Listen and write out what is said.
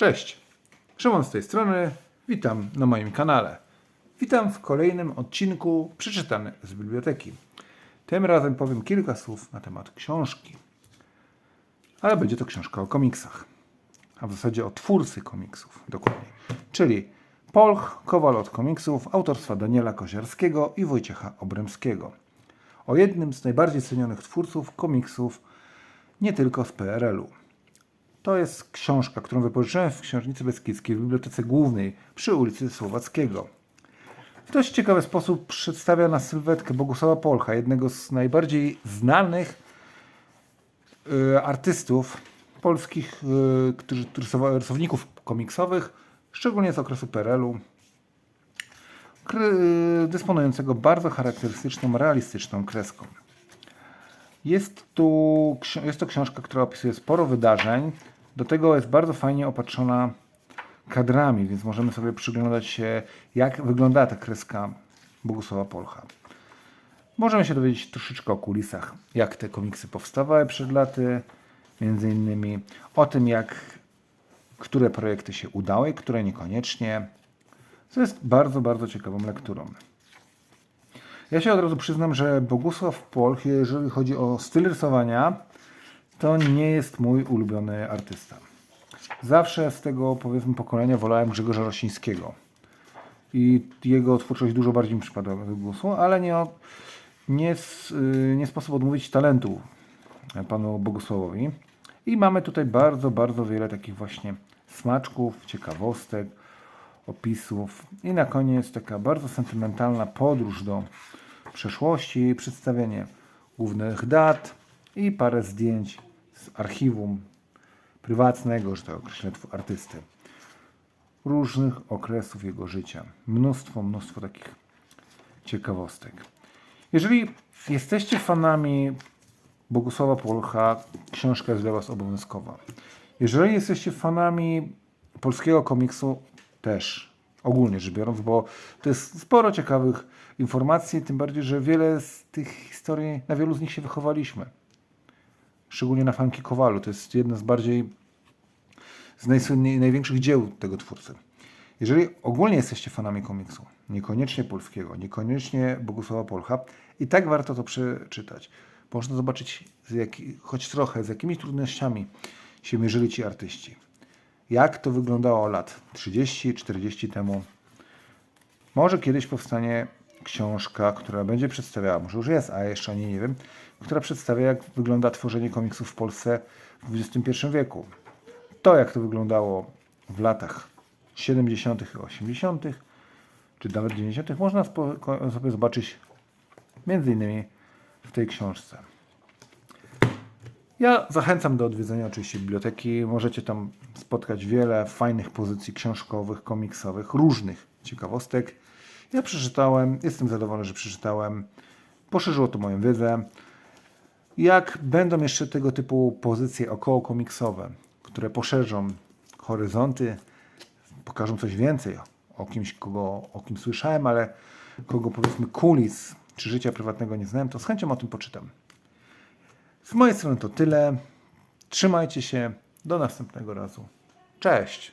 Cześć, Szymon z tej strony, witam na moim kanale. Witam w kolejnym odcinku przeczytany z biblioteki. Tym razem powiem kilka słów na temat książki. Ale będzie to książka o komiksach. A w zasadzie o twórcy komiksów, dokładnie. Czyli Polch, Kowal od komiksów, autorstwa Daniela Koziarskiego i Wojciecha Obremskiego. O jednym z najbardziej cenionych twórców komiksów nie tylko z PRL-u. To jest książka, którą wypożyczyłem w Książnicy Beskidzkiej w Bibliotece Głównej przy ulicy Słowackiego. W dość ciekawy sposób przedstawia na sylwetkę Bogusława Polcha, jednego z najbardziej znanych y, artystów polskich, y, którzy, rysowa- rysowników komiksowych, szczególnie z okresu PRL-u, y, dysponującego bardzo charakterystyczną, realistyczną kreską. Jest, tu, jest to książka, która opisuje sporo wydarzeń. Do tego jest bardzo fajnie opatrzona kadrami, więc możemy sobie przyglądać się, jak wyglądała ta kreska Bogusława Polcha. Możemy się dowiedzieć troszeczkę o kulisach, jak te komiksy powstawały przed laty, między innymi o tym, jak które projekty się udały, które niekoniecznie. Co jest bardzo, bardzo ciekawą lekturą. Ja się od razu przyznam, że Bogusław Polch, jeżeli chodzi o styl rysowania, to nie jest mój ulubiony artysta. Zawsze z tego, powiedzmy, pokolenia wolałem Grzegorza Rosińskiego. I jego twórczość dużo bardziej mi przypadła do głosu, ale nie, nie, y, nie sposób odmówić talentu panu Bogusławowi. I mamy tutaj bardzo, bardzo wiele takich właśnie smaczków, ciekawostek, opisów. I na koniec taka bardzo sentymentalna podróż do przeszłości, przedstawienie głównych dat i parę zdjęć z archiwum prywatnego, że tak określę, artysty. Różnych okresów jego życia. Mnóstwo, mnóstwo takich ciekawostek. Jeżeli jesteście fanami Bogusława Polcha, książka jest dla Was obowiązkowa. Jeżeli jesteście fanami polskiego komiksu, też ogólnie rzecz biorąc, bo to jest sporo ciekawych informacji, tym bardziej, że wiele z tych historii, na wielu z nich się wychowaliśmy. Szczególnie na Fanki Kowalu. To jest jedno z bardziej, z najsłynniej, największych dzieł tego twórcy. Jeżeli ogólnie jesteście fanami komiksu, niekoniecznie polskiego, niekoniecznie Bogusława Polcha, i tak warto to przeczytać. Można zobaczyć, z jaki, choć trochę, z jakimi trudnościami się mierzyli ci artyści. Jak to wyglądało lat 30-40 temu. Może kiedyś powstanie książka, która będzie przedstawiała, może już jest, a jeszcze o nie wiem, która przedstawia, jak wygląda tworzenie komiksów w Polsce w XXI wieku. To, jak to wyglądało w latach 70. i 80., czy nawet 90., można sobie zobaczyć między innymi w tej książce. Ja zachęcam do odwiedzenia oczywiście biblioteki. Możecie tam spotkać wiele fajnych pozycji książkowych, komiksowych, różnych ciekawostek. Ja przeczytałem, jestem zadowolony, że przeczytałem. Poszerzyło to moją wiedzę. Jak będą jeszcze tego typu pozycje około komiksowe, które poszerzą horyzonty, pokażą coś więcej o kimś, kogo, o kim słyszałem, ale kogo powiedzmy kulis czy życia prywatnego nie znałem, to z chęcią o tym poczytam. Z mojej strony to tyle. Trzymajcie się. Do następnego razu. Cześć.